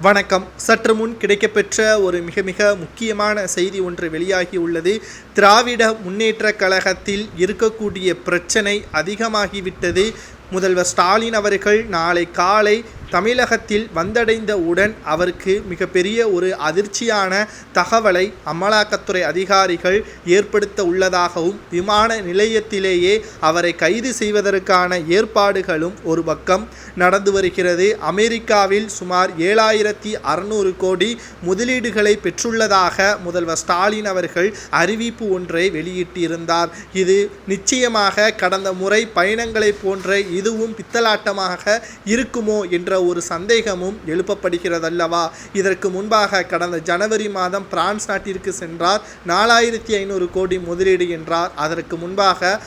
வணக்கம். சற்று முன் கிடைக்கப்பெற்ற ஒரு மிக மிக முக்கியமான செய்தி ஒன்று வெளியாகி உள்ளது. திராவிட முன்னேற்ற கழகத்தில் இருக்கக்கூடிய பிரச்சனை அதிகமாகிவிட்டது. முதல்வர் ஸ்டாலின் அவர்கள் நாளை காலை தமிழகத்தில் வந்தடைந்தவுடன் அவருக்கு மிகப்பெரிய ஒரு அதிர்ச்சியான தகவலை அமலாக்கத்துறை அதிகாரிகள் ஏற்படுத்த உள்ளதாகவும் விமான நிலையத்திலேயே அவரை கைது செய்வதற்கான ஏற்பாடுகளும் ஒரு பக்கம் நடந்து வருகிறது. அமெரிக்காவில் சுமார் ஏழாயிரத்தி அறுநூறு கோடி முதலீடுகளை பெற்றுள்ளதாக முதல்வர் ஸ்டாலின் அவர்கள் அறிவிப்பு ஒன்றை வெளியிட்டிருந்தார். இது நிச்சயமாக கடந்த முறை பயணங்களை போன்ற இதுவும் பித்தலாட்டமாக இருக்குமோ என்ற ஒரு சந்தேகமும் எழுப்பப்படுகிறதல்லவா? இதற்கு முன்பாக கடந்த ஜனவரி மாதம் பிரான்ஸ் நாட்டிற்கு சென்றார். நாலாயிரத்தி ஐநூறு கோடி முதலீடு என்றார். அதற்கு முன்பாக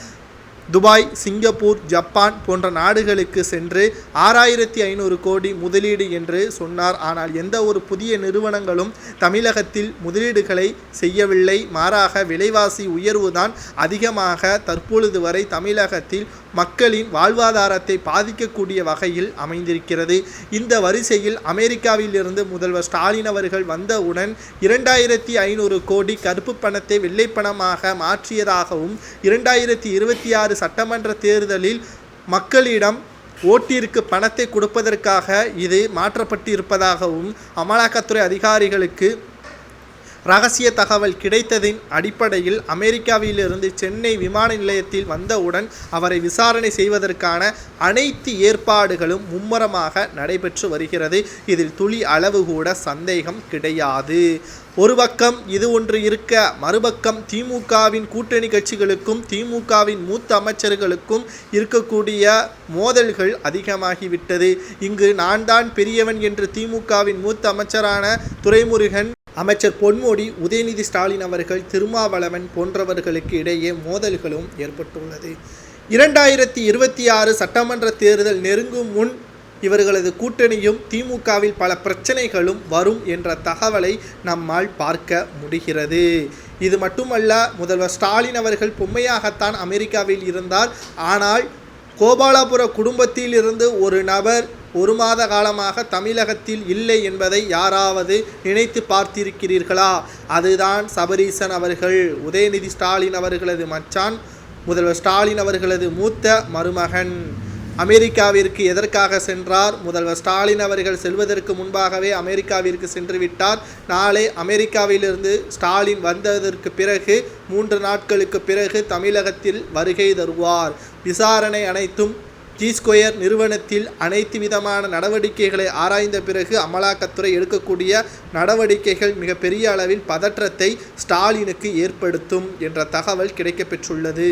துபாய் சிங்கப்பூர் ஜப்பான் போன்ற நாடுகளுக்கு சென்று ஆறாயிரத்தி ஐநூறு கோடி முதலீடு என்று சொன்னார். ஆனால் எந்த ஒரு புதிய நிறுவனங்களும் தமிழகத்தில் முதலீடுகளை செய்யவில்லை. மாறாக விலைவாசி உயர்வுதான் அதிகமாக தற்பொழுது வரை தமிழகத்தில் மக்களின் வாழ்வாதாரத்தை பாதிக்கக்கூடிய வகையில் அமைந்திருக்கிறது. இந்த வரிசையில் அமெரிக்காவில் இருந்து முதல்வர் ஸ்டாலின் அவர்கள் வந்தவுடன் இரண்டாயிரத்தி ஐநூறு கோடி கருப்பு பணத்தை வெள்ளை பணமாக மாற்றியதாகவும் இரண்டாயிரத்தி இருபத்தி ஆறு சட்டமன்ற தேர்தலில் மக்களிடம் ஓட்டிற்கு பணத்தை கொடுப்பதற்காக இது மாற்றப்பட்டிருப்பதாகவும் அமலாக்கத்துறை அதிகாரிகளுக்கு ரகசிய தகவல் கிடைத்ததின் அடிப்படையில் அமெரிக்காவிலிருந்து சென்னை விமான நிலையத்தில் வந்தவுடன் அவரை விசாரணை செய்வதற்கான அனைத்து ஏற்பாடுகளும் மும்முரமாக நடைபெற்று வருகிறது. இதில் துளி அளவு கூட சந்தேகம் கிடையாது. ஒரு பக்கம் இது ஒன்று இருக்க மறுபக்கம் திமுகவின் கூட்டணி கட்சிகளுக்கும் திமுகவின் மூத்த அமைச்சர்களுக்கும் இருக்கக்கூடிய மோதல்கள் அதிகமாகிவிட்டது. இங்கு நான் தான் பெரியவன் என்று திமுகவின் மூத்த அமைச்சரான துரைமுருகன் அமைச்சர் பொன்முடி உதயநிதி ஸ்டாலின் அவர்கள் திருமாவளவன் போன்றவர்களுக்கு இடையே மோதல்களும் ஏற்பட்டுள்ளது. இரண்டாயிரத்தி இருபத்தி ஆறு சட்டமன்ற தேர்தல் நெருங்கும் முன் இவர்களது கூட்டணியும் திமுகவில் பல பிரச்சனைகளும் வரும் என்ற தகவலை நம்மால் பார்க்க முடிகிறது. இது மட்டுமல்ல முதல்வர் ஸ்டாலின் அவர்கள் பொம்மையாகத்தான் அமெரிக்காவில் இருந்தார். ஆனால் கோபாலபுர குடும்பத்தில் இருந்து ஒரு நபர் ஒரு மாத காலமாக தமிழகத்தில் இல்லை என்பதை யாராவது நினைத்து பார்த்திருக்கிறீர்களா? அதுதான் சபரீசன் அவர்கள் உதயநிதி ஸ்டாலின் அவர்களது மச்சான் முதல்வர் ஸ்டாலின் அவர்களது மூத்த மருமகன். அமெரிக்காவிற்கு எதற்காக சென்றார்? முதல்வர் ஸ்டாலின் அவர்கள் செல்வதற்கு முன்பாகவே அமெரிக்காவிற்கு சென்று விட்டார். நாளை அமெரிக்காவிலிருந்து ஸ்டாலின் வந்ததற்கு பிறகு மூன்று நாட்களுக்கு பிறகு தமிழகத்தில் வருகை தருவார். விசாரணை அனைத்தும் டி ஸ்கொயர் நிறுவனத்தில் அனைத்து விதமான நடவடிக்கைகளை ஆராய்ந்த பிறகு அமலாக்கத்துறை எடுக்கக்கூடிய நடவடிக்கைகள் மிகப்பெரிய அளவில் பதற்றத்தை ஸ்டாலினுக்கு ஏற்படுத்தும் என்ற தகவல் கிடைக்கப்பெற்றுள்ளது.